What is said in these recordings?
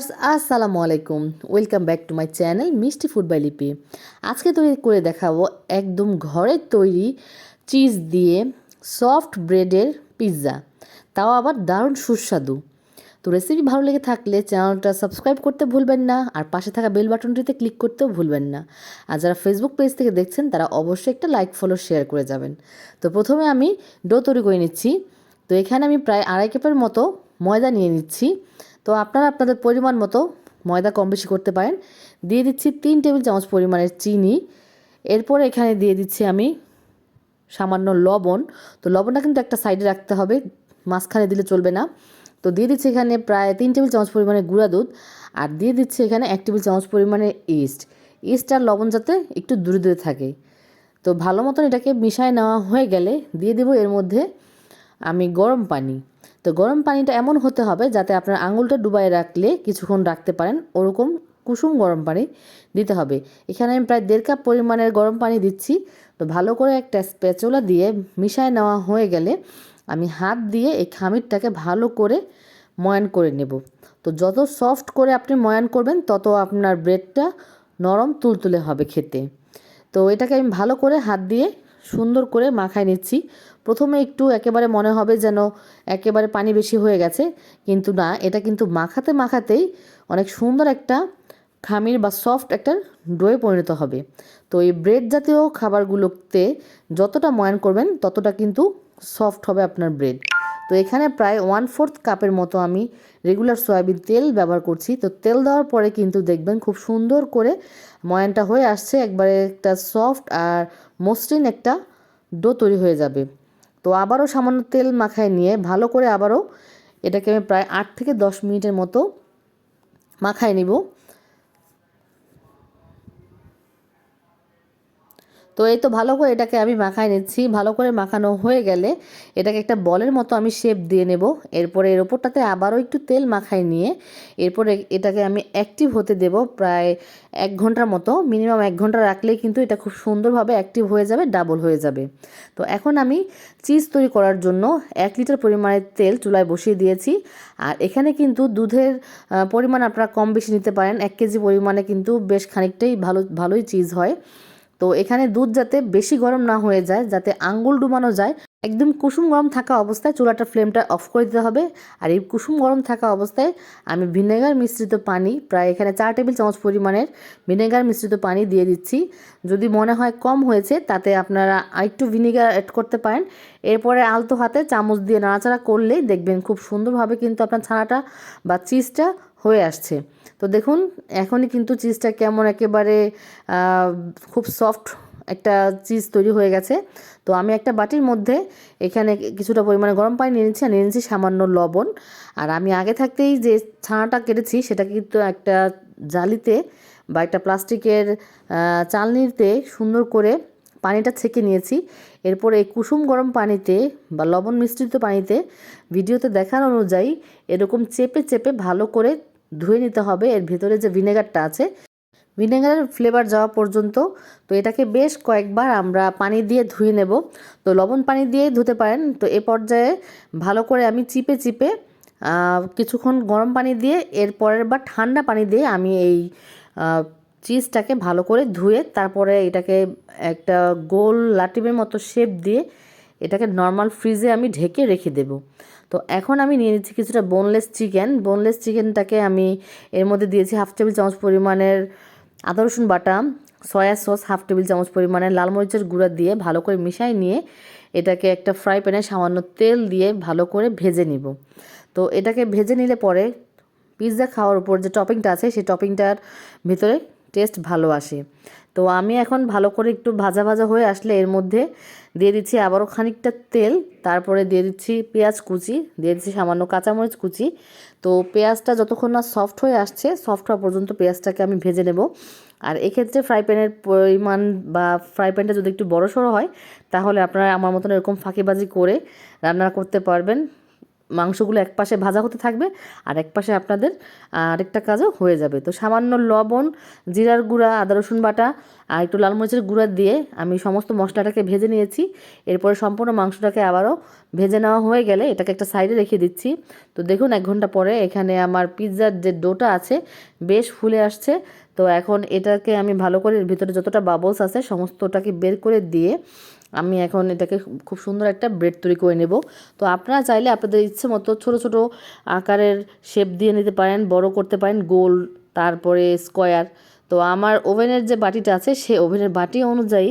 Viewers, আসসালামু আলাইকুম। Welcome back to my channel Mishti food by Lipi. আজকে তৈরি করে দেখাবো একদম ঘরের তৈরি চিজ দিয়ে সফট ব্রেডের পিৎজা তাও আবার দারুণ সুস্বাদু। তো রেসিপি ভালো লেগে থাকলে চ্যানেলটা সাবস্ক্রাইব করতে ভুলবেন না, আর পাশে থাকা বেল বাটনটিতে ক্লিক করতেও ভুলবেন না। আর যারা ফেসবুক পেজ থেকে দেখছেন, তারা অবশ্যই একটা লাইক ফলো শেয়ার করে যাবেন। তো প্রথমে আমি ডো তৈরি করে নিচ্ছি। তো এখানে আমি প্রায় আড়াই কাপের মতো ময়দা নিয়ে নিচ্ছি। তো আপনারা আপনাদের পরিমাণ মতো ময়দা কম বেশি করতে পারেন। দিয়ে দিচ্ছি তিন টেবিল চামচ পরিমাণের চিনি। এরপর এখানে দিয়ে দিচ্ছি আমি সামান্য লবণ। তো লবণটা কিন্তু একটা সাইডে রাখতে হবে, মাঝখানে দিলে চলবে না। তো দিয়ে দিচ্ছি এখানে প্রায় তিন টেবিল চামচ পরিমাণে গুঁড়া দুধ আর দিয়ে দিচ্ছি এখানে এক টেবিল চামচ পরিমাণে ইস্ট। ইস্ট আর লবণ যাতে একটু দূরে দূরে থাকে। তো ভালো মতন এটাকে মিশায় নেওয়া হয়ে গেলে দিয়ে দেবো এর মধ্যে আমি গরম পানি। তো গরম পানিটা এমন হতে হবে যাতে আপনার আঙুলটা ডুবাই রাখলে কিছুক্ষণ রাখতে পারেন। ওরকম কুসুম গরম পানি দিতে হবে। এখানে আমি প্রায় দেড় কাপ পরিমাণের গরম পানি দিচ্ছি। তো ভালো করে একটা স্প্যাচুলা দিয়ে মিশায় নেওয়া হয়ে গেলে আমি হাত দিয়ে এই খামিরটাকে ভালো করে ময়ান করে নেব। তো যত সফট করে আপনি ময়ান করবেন, তত আপনার ব্রেডটা নরম তুলতুলে হবে খেতে। তো এটাকে আমি ভালো করে হাত দিয়ে সুন্দর করে মাখায় নিচ্ছি। প্রথমে একটু একেবারে মনে হবে যেন একেবারে পানি বেশি হয়ে গেছে। কিন্তু না, এটা কিন্তু মাখাতে মাখাতেই অনেক সুন্দর একটা খামির বা সফট একটা ডোয়ে পরিণত হবে। তো এই ব্রেড জাতীয় খাবারগুলোতে যতটা ময়ান করবেন, ততটা কিন্তু সফট হবে আপনার ব্রেড তো এখানে প্রায় ওয়ান ফোর্থ কাপের মতো আমি রেগুলার সয়াবিন তেল ব্যবহার করছি। তো তেল দেওয়ার পরে কিন্তু দেখবেন খুব সুন্দর করে ময়ানটা হয়ে আসছে, একবারে একটা সফট আর মসৃণ একটা ডো তৈরি হয়ে যাবে। তো আবারও সামান্য তেল মাখায় নিয়ে ভালো করে আবারও এটাকে আমি প্রায় আট থেকে দশ মিনিটের মতো মাখায় নিব। তো এই তো ভালো করে এটাকে আমি মাখায় নিচ্ছি। ভালো করে মাখানো হয়ে গেলে এটাকে একটা বলের মতো আমি শেপ দিয়ে নেব। এরপরে এর ওপরটাতে আবারও একটু তেল মাখায় নিয়ে এরপরে এটাকে আমি অ্যাক্টিভ হতে দেব প্রায় এক ঘণ্টার মতো। মিনিমাম এক ঘণ্টা রাখলেই কিন্তু এটা খুব সুন্দরভাবে অ্যাক্টিভ হয়ে যাবে ডাবল হয়ে যাবে। তো এখন আমি চিজ তৈরি করার জন্য এক লিটার পরিমাণের তেল চুলায় বসিয়ে দিয়েছি। আর এখানে কিন্তু দুধের পরিমাণ আপনারা কম বেশি নিতে পারেন। এক কেজি পরিমাণে কিন্তু বেশ খানিকটাই ভালো, ভালোই চিজ হয়। তো এখানে দুধ যাতে বেশি গরম না হয়ে যায়, যাতে আঙ্গুল ডুবানো যায়, একদম কুসুম গরম থাকা অবস্থায় চুলাটার ফ্লেমটা অফ করে দিতে হবে। আর এই কুসুম গরম থাকা অবস্থায় আমি ভিনেগার মিশ্রিত পানি, প্রায় এখানে চার টেবিল চামচ পরিমাণের ভিনেগার মিশ্রিত পানি দিয়ে দিচ্ছি। যদি মনে হয় কম হয়েছে, তাতে আপনারা আরেকটু ভিনেগার অ্যাড করতে পারেন। এরপরে আলতো হাতে চামচ দিয়ে নাড়াচাড়া করলেই দেখবেন খুব সুন্দরভাবে কিন্তু আপনার ছানাটা বা চিজটা হয়ে আসছে। তো দেখুন, এখনই কিন্তু চিজটা কেমন একেবারে খুব সফট একটা চিজ তৈরি হয়ে গেছে। তো আমি একটা বাটির মধ্যে এখানে কিছুটা পরিমাণে গরম পানি নিয়ে নিচ্ছি, আর নিয়ে নিচ্ছি সামান্য লবণ। আর আমি আগে থাকতেই যে ছানাটা কেটেছি, সেটা কিন্তু একটা জালিতে বা একটা প্লাস্টিকের চালনিতে সুন্দর করে পানিটা ছেঁকে নিয়েছি। এরপর এই কুসুম গরম পানিতে বা লবণ মিশ্রিত পানিতে ভিডিওতে দেখানো অনুযায়ী এরকম চেপে চেপে ভালো করে ধুয়ে নিতে হবে। এর ভেতরে যে ভিনেগারটা আছে, ভিনেগারের ফ্লেভার যাওয়া পর্যন্ত, তো এটাকে বেশ কয়েকবার আমরা পানি দিয়ে ধুয়ে নেব। তো লবণ পানি দিয়ে ধুতে পারেন। তো এ পর্যায়ে ভালো করে আমি চিপে চিপে কিছুক্ষণ গরম পানি দিয়ে, এর পরের বার ঠান্ডা পানি দিয়ে আমি এই চিজটাকে ভালো করে ধুয়ে, তারপরে এটাকে একটা গোল লাটিমের মতো শেপ দিয়ে এটাকে নর্মাল ফ্রিজে আমি ঢেকে রেখে দেব। তো এখন আমি নিয়ে নিচ্ছি কিছুটা বোনলেস চিকেন বোনলেস চিকেনটাকে আমি এর মধ্যে দিয়েছি হাফ টেবিল চামচ পরিমাণের আদা, রসুন বাটা সয়া সস হাফ টেবিল চামচ পরিমাণের লাল মরিচের গুঁড়া দিয়ে ভালো করে মিশাই নিয়ে এটাকে একটা ফ্রাই প্যানে সামান্য তেল দিয়ে ভালো করে ভেজে নিব। তো এটাকে ভেজে নিলে পরে পিৎজা খাওয়ার উপর যে টপিংটা আছে, সেই টপিংটার ভিতরে টেস্ট ভালো আসে। তো আমি এখন ভালো করে একটু ভাজা ভাজা হয়ে আসলে এর মধ্যে দিয়ে দিচ্ছি আবারও খানিকটা তেল, তারপরে দিয়ে দিচ্ছি পেঁয়াজ কুচি, দিয়ে দিচ্ছি সামান্য কাঁচামরিচ কুচি। তো পেঁয়াজটা যতক্ষণ না সফট হয়ে আসছে সফট হওয়া পর্যন্ত পেঁয়াজটাকে আমি ভেজে নেব। আর এক্ষেত্রে ফ্রাই প্যানের পরিমাণ বা ফ্রাই প্যানটা যদি একটু বড় সড়ো হয়, তাহলে আপনারা আমার মতন এরকম ফাঁকিবাজি করে রান্না করতে পারবেন। মাংসগুলো এক পাশে ভাজা হতে থাকবে আর এক পাশে আপনাদের আরেকটা কাজও হয়ে যাবে। তো সামান্য লবণ, জিরার গুঁড়া, আদা, রসুন বাটা আর একটু লাল মরিচের গুঁড়া দিয়ে আমি সমস্ত মশলাটাকে ভেজে নিয়েছি। এরপরে সম্পূর্ণ মাংসটাকে আবারও ভেজে নেওয়া হয়ে গেলে এটাকে একটা সাইডে রেখে দিচ্ছি। তো দেখুন এক ঘণ্টা পরে এখানে আমার পিৎজার যে ডোটা আছে বেশ ফুলে আসছে। তো এখন এটাকে আমি ভালো করে ভিতরে যতটা বাবলস আছে সমস্তটাকে বের করে দিয়ে আমি এখন এটাকে খুব সুন্দর একটা ব্রেড তৈরি করে নেব। তো আপনারা চাইলে আপনাদের ইচ্ছে মতো ছোটো ছোটো আকারের শেপ দিয়ে নিতে পারেন, বড় করতে পারেন, গোল, তারপরে স্কোয়ার তো আমার ওভেনের যে বাটিটা আছে, সেই ওভেনের বাটি অনুযায়ী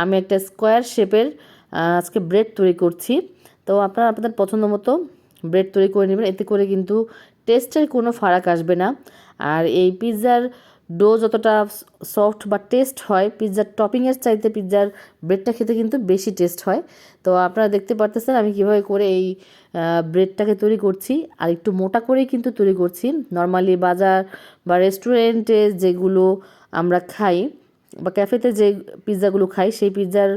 আমি একটা স্কোয়ার শেপের আজকে ব্রেড তৈরি করছি। তো আপনারা আপনাদের পছন্দ মতো ব্রেড তৈরি করে নেবেন, এতে করে কিন্তু টেস্টের কোনো ফারাক আসবে না। আর এই পিৎজার ডো যতটা সফট বা টেস্ট হয়, পিৎজার টপিংয়ের চাইতে পিৎজার ব্রেডটা খেতে কিন্তু বেশি টেস্ট হয়। তো আপনারা দেখতে পারতেছেন আমি কীভাবে করে এই ব্রেডটাকে তৈরি করছি। আর একটু মোটা করেই কিন্তু তৈরি করছি। নর্মালি বাজার বা রেস্টুরেন্টে যেগুলো আমরা খাই বা ক্যাফেতে যে পিৎজাগুলো খাই, সেই পিৎজার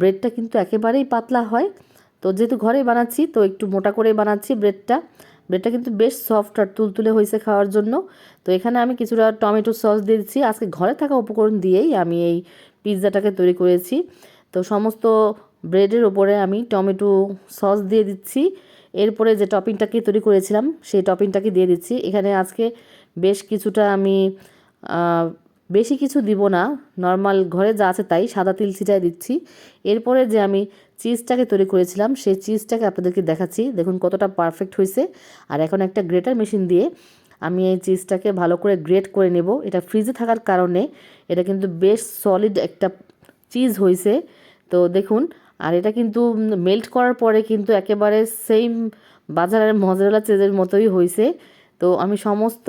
ব্রেডটা কিন্তু একেবারেই পাতলা হয়। তো যেহেতু ঘরেই বানাচ্ছি, তো একটু মোটা করেই বানাচ্ছি ব্রেডটা। ব্রেডটা কিন্তু বেশ সফট আর তুলতুলে হয়েছে খাওয়ার জন্য। তো এখানে আমি কিছুটা টমেটো সস দিয়ে দিচ্ছি। আজকে ঘরে থাকা উপকরণ দিয়েই আমি এই পিৎজাটাকে তৈরি করেছি। তো সমস্ত ব্রেডের ওপরে আমি টমেটো সস দিয়ে দিচ্ছি। এরপরে যে টপিংটাকে তৈরি করেছিলাম, সেই টপিংটাকে দিয়ে দিচ্ছি। এখানে আজকে বেশ কিছুটা আমি বেশি কিছু দিব না নর্মাল ঘরে যা আছে তাই সাদা তিল ছিটাই দিচ্ছি। এরপরে যে আমি চিজটাকে তৈরি করেছিলাম, সেই চিজটাকে আপনাদেরকে দেখাচ্ছি। দেখুন কতটা পারফেক্ট হয়েছে। আর এখন একটা গ্রেটার মেশিন দিয়ে আমি এই চিজটাকে ভালো করে গ্রেট করে নেব। এটা ফ্রিজে থাকার কারণে এটা কিন্তু বেশ সলিড একটা চিজ হয়েছে। তো দেখুন, আর এটা কিন্তু মেল্ট করার পরে কিন্তু একেবারে সেম বাজারের মজালা চিজের মতোই হয়েছে। তো আমি সমস্ত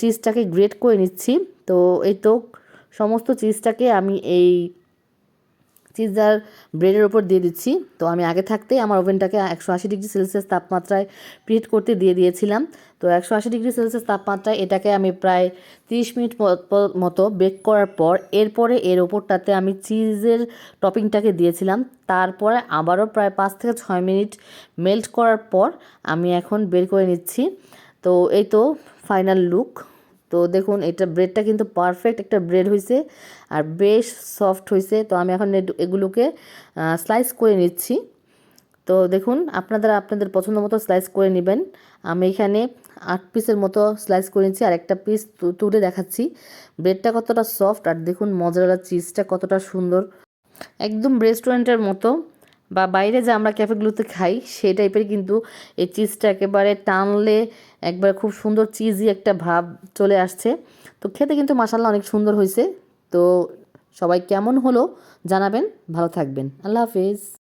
চিজটাকে গ্রেট করে নিচ্ছি। তো এই তো সমস্ত চিজটাকে আমি এই চিজার ব্রেডের ওপর দিয়ে দিচ্ছি। তো আমি আগে থাকতেই আমার ওভেনটাকে একশো আশি ডিগ্রি সেলসিয়াস তাপমাত্রায় প্রিহিট করতে দিয়ে দিয়েছিলাম। তো একশো আশি ডিগ্রি সেলসিয়াস তাপমাত্রায় এটাকে আমি প্রায় তিরিশ মিনিট মতো বেক করার পর এরপরে এর ওপরটাতে আমি চিজের টপিংটাকে দিয়েছিলাম। তারপরে আবারও প্রায় পাঁচ থেকে ছয় মিনিট মেল্ট করার পর আমি এখন বের করে নিচ্ছি। তো এই তো ফাইনাল লুক তো দেখুন, এটা ব্রেডটা কিন্তু পারফেক্ট একটা ব্রেড হয়েছে আর বেশ সফট হয়েছে তো আমি এখন এগুলোকে স্লাইস করে নিচ্ছি। তো দেখুন আপনারা আপনাদের পছন্দ মতো স্লাইস করে নেবেন। আমি এখানে আট পিসের মতো স্লাইস করে নিচ্ছি আর একটা পিস তুলে দেখাচ্ছি। ব্রেডটা কতটা সফট আর দেখুন মজারা চিজটা কতটা সুন্দর। একদম রেস্টুরেন্টের মতো। বা বাইরে যে আমরা ক্যাফেগুলোতে খাই, সেই টাইপের কিন্তু এই চিজটা একেবারে টানলে একবার খুব সুন্দর চিজি একটা ভাব চলে আসছে। তো খেতে কিন্তু মাসাল্লাহ অনেক সুন্দর হয়েছে তো সবাই কেমন হলো জানাবেন, ভালো থাকবেন। আল্লাহ হাফিজ।